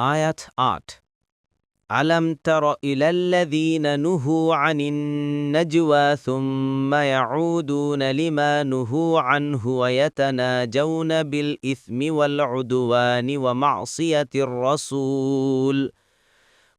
آيات آت ألم تر إلى الذين نهوا عن النجوى ثم يعودون لما نهوا عنه ويتناجون بالإثم والعدوان ومعصية الرسول ؟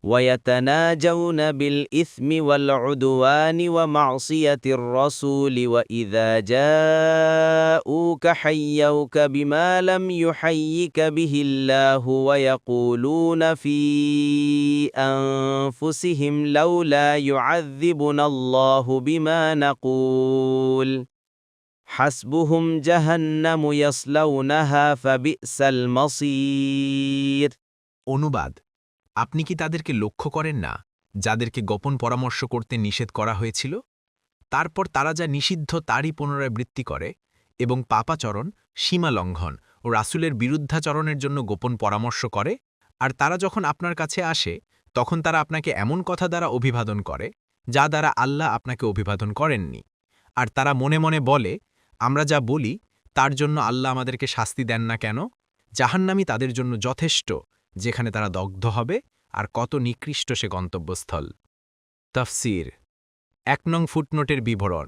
ويتناجون بالإثم والعدوان ومعصية الرسول وإذا جاءوك حيوك بما لم يحيك به الله ويقولون في أنفسهم لولا يعذبنا الله بما نقول حسبهم جهنم يصلونها فبئس المصير অনুবাদ আপনি কি তাদেরকে লক্ষ্য করেন না, যাদেরকে গোপন পরামর্শ করতে নিষেধ করা হয়েছিল? তারপর তারা যা নিষিদ্ধ তারই পুনরাবৃত্তি করে এবং পাপাচরণ সীমা লঙ্ঘন ও রাসুলের বিরুদ্ধাচরণের জন্য গোপন পরামর্শ করে, আর তারা যখন আপনার কাছে আসে, তখন তারা আপনাকে এমন কথা দ্বারা অভিবাদন করে, যা দ্বারা আল্লাহ আপনাকে অভিবাদন করেননি। আর তারা মনে মনে বলে, আমরা যা বলি, তার জন্য আল্লাহ আমাদেরকে শাস্তি দেন না কেন? জাহান্নামি তাদের জন্য যথেষ্ট। যেখানে তারা দগ্ধ হবে আর কত নিকৃষ্ট সে গন্তব্যস্থল। তফসির, এক নং ফুটনোটের বিবরণ।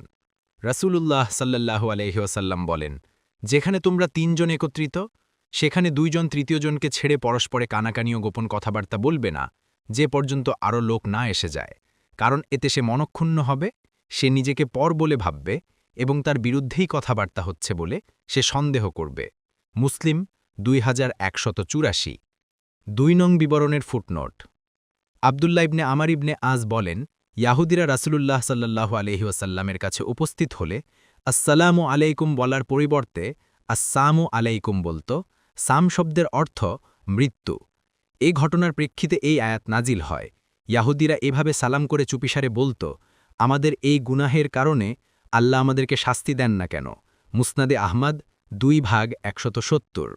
রসুলুল্লাহ সাল্লাহু আলহিহাসাল্লাম বলেন, যেখানে তোমরা তিনজন একত্রিত, সেখানে দুইজন তৃতীয়জনকে ছেড়ে পরস্পরে কানাকানি ও গোপন কথাবার্তা বলবে না, যে পর্যন্ত আরও লোক না এসে যায়। কারণ এতে সে মনক্ষুণ্ণ হবে, সে নিজেকে পর বলে ভাববে এবং তার বিরুদ্ধেই কথাবার্তা হচ্ছে বলে সে সন্দেহ করবে। মুসলিম, দুই হাজার দুই নং বিবরণের ফুটনোট। আবদুল্লা ইবনে আমার ইবনে আজ বলেন, ইয়াহুদিরা রাসুলুল্লাহ সাল্লাহ আলহিউসাল্লামের কাছে উপস্থিত হলে, আসসালামু আলাইকুম বলার পরিবর্তে আসসামু আলাইকুম বলত, সাম শব্দের অর্থ মৃত্যু। এ ঘটনার প্রেক্ষিতে এই আয়াত নাজিল হয়। ইয়াহুদিরা এভাবে সালাম করে চুপিসারে বলত, আমাদের এই গুনাহের কারণে আল্লাহ আমাদেরকে শাস্তি দেন না কেন? মুসনাদে আহমাদ দুই ভাগ একশত সত্তর।